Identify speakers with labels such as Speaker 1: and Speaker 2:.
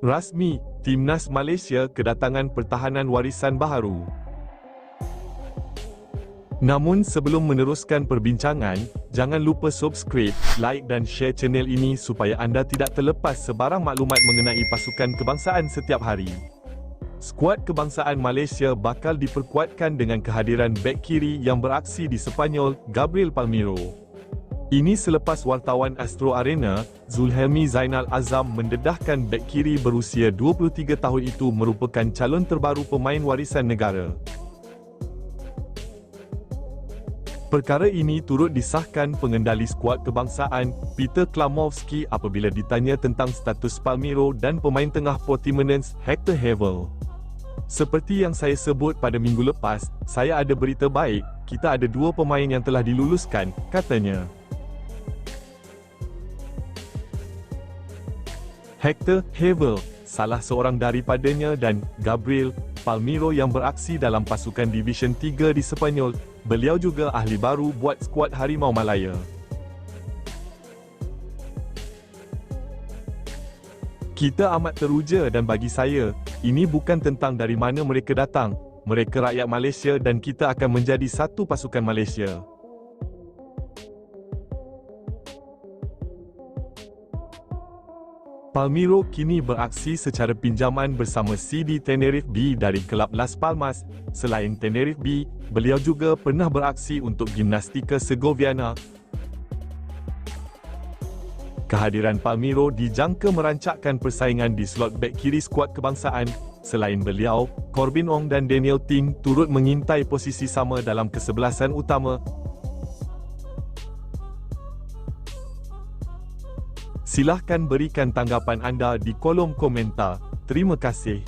Speaker 1: Rasmi, Timnas Malaysia kedatangan pertahanan warisan baharu. Namun sebelum meneruskan perbincangan, jangan lupa subscribe, like dan share channel ini supaya anda tidak terlepas sebarang maklumat mengenai pasukan kebangsaan setiap hari. Skuad kebangsaan Malaysia bakal diperkuatkan dengan kehadiran bek kiri yang beraksi di Sepanyol, Gabriel Palmiro. Ini selepas wartawan Astro Arena, Zulhelmi Zainal Azam mendedahkan bek kiri berusia 23 tahun itu merupakan calon terbaru pemain warisan negara. Perkara ini turut disahkan pengendali skuad kebangsaan, Peter Klamovski apabila ditanya tentang status Palmiro dan pemain tengah Portimonense, Hector Havel. Seperti yang saya sebut pada minggu lepas, saya ada berita baik, kita ada dua pemain yang telah diluluskan, katanya. Hector Havel, salah seorang daripadanya dan Gabriel Palmiro yang beraksi dalam pasukan Division 3 di Sepanyol, Beliau juga ahli baru buat skuad Harimau Malaya. Kita amat teruja dan bagi saya, ini bukan tentang dari mana mereka datang, mereka rakyat Malaysia dan kita akan menjadi satu pasukan Malaysia. Palmiro kini beraksi secara pinjaman bersama CD Tenerife B dari kelab Las Palmas. Selain Tenerife B, beliau juga pernah beraksi untuk Gimnastika Segoviana. Kehadiran Palmiro dijangka merancakkan persaingan di slot bek kiri skuad kebangsaan. Selain beliau, Corbin Ong dan Daniel Ting turut mengintai posisi sama dalam kesebelasan utama Silahkan berikan tanggapan anda di kolom komentar. Terima kasih.